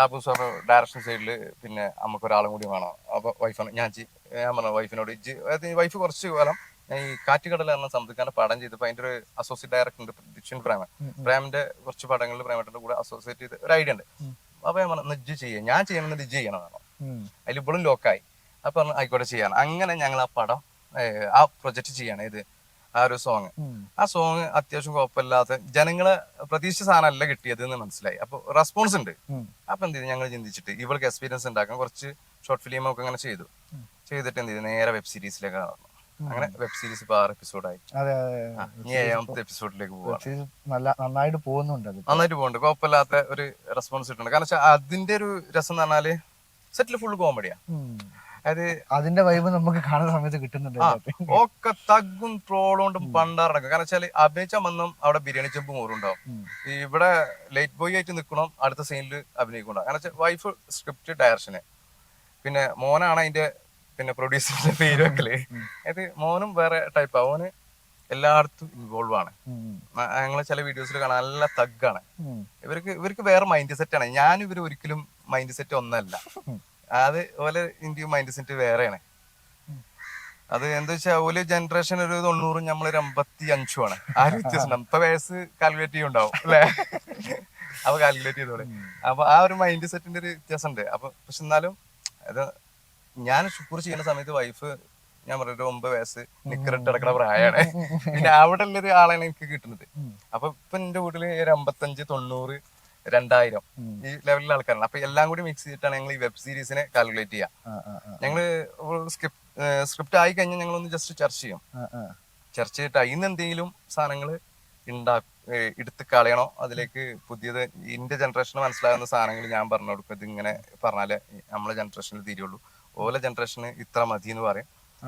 കാപ്പൂസ് പറഞ്ഞ ഡയറക്ഷൻ സൈഡിൽ പിന്നെ നമുക്ക് ഒരാളും കൂടി വേണം. അപ്പോൾ വൈഫാണ് ഞാൻ ഞാൻ പറഞ്ഞു വൈഫിനോട് ഇജ്ജ് അതായത് ഈ വൈഫ് കുറച്ച് കാലം ഈ കാറ്റുകടൽ എന്ന സംസ്ഥാന പടം ചെയ്തപ്പോൾ അതിന്റെ ഒരു അസോസിയേറ്റ് ഡയറക്ടർ ഉണ്ട് ദിക്ഷൻ പ്രേമ പ്രേമിന്റെ കുറച്ച് പടങ്ങളിൽ പ്രേമേട്ടന്റെ കൂടെ അസോസിയേറ്റ് ചെയ്ത് ഒരു ഐഡിയ ഉണ്ട്. അപ്പോൾ ഞാൻ പറഞ്ഞു ഇജ്ജ് ചെയ്യാം. ഞാൻ ചെയ്യണമെന്ന് ഇജ്ജ് ചെയ്യണം ഉം. അതിൽ ഇപ്പോഴും ലോക്കായി അപ്പൊ പറഞ്ഞു ആയിക്കോട്ടെ ചെയ്യാണ് അങ്ങനെ ഞങ്ങൾ ആ പടം ആ പ്രൊജക്ട് ചെയ്യണം ഇത്. ആ ഒരു സോങ് ആ സോങ് അത്യാവശ്യം കുഴപ്പമില്ലാത്ത ജനങ്ങളെ പ്രതീക്ഷിച്ച സാധനമല്ല കിട്ടിയത് എന്ന് മനസ്സിലായി. അപ്പൊ റെസ്പോൺസ് ഉണ്ട്. അപ്പൊ എന്ത് ചെയ്തു? ഞങ്ങൾ ചിന്തിച്ചിട്ട് ഇവൾക്ക് എക്സ്പീരിയൻസ് ഉണ്ടാക്കാൻ കുറച്ച് ഷോർട്ട് ഫിലിം ഒക്കെ അങ്ങനെ ചെയ്തു. ചെയ്തിട്ട് എന്ത് ചെയ്തു? നേരെ വെബ് സീരീസിലേക്ക് നടന്നു അങ്ങനെ വെബ് സീരീസ് ഇപ്പൊ ആറ് എപ്പിസോഡായി ഇനി ഏഴാമത്തെ എപ്പിസോഡിലേക്ക് നല്ല നന്നായിട്ട് പോകുന്നുണ്ട് നന്നായിട്ട് പോകുന്നുണ്ട്. കുഴപ്പമില്ലാത്ത ഒരു റെസ്പോൺസ് കിട്ടുന്നുണ്ട്. കാരണം അതിന്റെ ഒരു രസം എന്ന് പറഞ്ഞാൽ സെറ്റിൽ ഫുൾ കോമഡിയാ അതായത് അതിന്റെ വൈബ് നമുക്ക് കാണുന്ന സമയത്ത് കിട്ടുന്നുണ്ട്. ഒക്കെ തഗ്ഗും ട്രോളുകൊണ്ടും പണ്ടാറടക്കും കാരണം വെച്ചാൽ അഭിനയിച്ച മന്നും അവിടെ ബിരിയാണി ചെമ്പ് മോറുണ്ടാവും. ഇവിടെ ലൈറ്റ് ബോയ് ആയിട്ട് നിൽക്കണം അടുത്ത സീനിൽ അഭിനയിക്കണം കാരണം വെച്ചാൽ വൈഫ് സ്ക്രിപ്റ്റ് ഡയറക്ഷന് പിന്നെ മോനാണ് അതിന്റെ പിന്നെ പ്രൊഡ്യൂസറിന്റെ പേര് വെക്കൽ അത് മോനും വേറെ ടൈപ്പ് അവന് എല്ലായിടത്തും ഇൻവോൾവ് ആണ്. ഞങ്ങളെ ചില വീഡിയോസിൽ കാണാൻ നല്ല തഗ്ഗാണ്. ഇവർക്ക് ഇവർക്ക് വേറെ മൈൻഡ് സെറ്റ് ആണ്. ഞാൻ ഇവർ ഒരിക്കലും മൈൻഡ് സെറ്റ് ഒന്നല്ല അത് ഓലെ ഇന്ത്യ മൈൻഡ് സെറ്റ് വേറെയാണ്. അത് എന്താ വെച്ചാൽ ഓൽ ജനറേഷൻ ഒരു തൊണ്ണൂറും നമ്മളൊരു അമ്പത്തി ആണ് ആ ഒരു വ്യത്യാസം ഇപ്പൊ വയസ്സ് കാൽക്കുലേറ്റ് ചെയ്യുണ്ടാവും അല്ലേ? അപ്പൊ കാൽക്കുലേറ്റ് ചെയ്തോളെ. അപ്പൊ ആ ഒരു മൈൻഡ് സെറ്റിന്റെ ഒരു വ്യത്യാസം ഉണ്ട് അപ്പൊ പക്ഷെ എന്നാലും അത് ഞാൻ ഷുക്കൂർ ചെയ്യുന്ന സമയത്ത് വൈഫ് ഞാൻ പറഞ്ഞൊരു ഒമ്പത് വയസ്സ് നിക്കറിട്ട് കിടക്കുന്ന പ്രായമാണ് പിന്നെ അവിടെ ഉള്ളൊരു ആളാണ് എനിക്ക് കിട്ടുന്നത്. അപ്പൊ ഇപ്പൊ എന്റെ വീട്ടിൽ ഒരു അമ്പത്തഞ്ച് തൊണ്ണൂറ് രണ്ടായിരം ഈ ലെവലിലെ ആൾക്കാരാണ്. അപ്പൊ എല്ലാം കൂടി മിക്സ് ചെയ്തിട്ടാണ് ഞങ്ങൾ ഈ വെബ് സീരീസിനെ കാൽക്കുലേറ്റ് ചെയ്യുക ഞങ്ങൾ സ്ക്രിപ്റ്റ് ആയി കഴിഞ്ഞാൽ ഞങ്ങൾ ഒന്ന് ജസ്റ്റ് ചർച്ച ചെയ്യും. ചർച്ച ചെയ്തിട്ട് അതിന് എന്തെങ്കിലും സാധനങ്ങൾ ഉണ്ടാ എടുത്ത് കളയണോ? അതിലേക്ക് പുതിയത് ഇന്റെ ജനറേഷന് മനസ്സിലാകുന്ന സാധനങ്ങൾ ഞാൻ പറഞ്ഞു കൊടുക്കും. ഇത് ഇങ്ങനെ പറഞ്ഞാലേ നമ്മളെ ജനറേഷനിൽ തീരുള്ളൂ. ഓല ജനറേഷന് ഇത്ര മതി എന്ന് പറയും.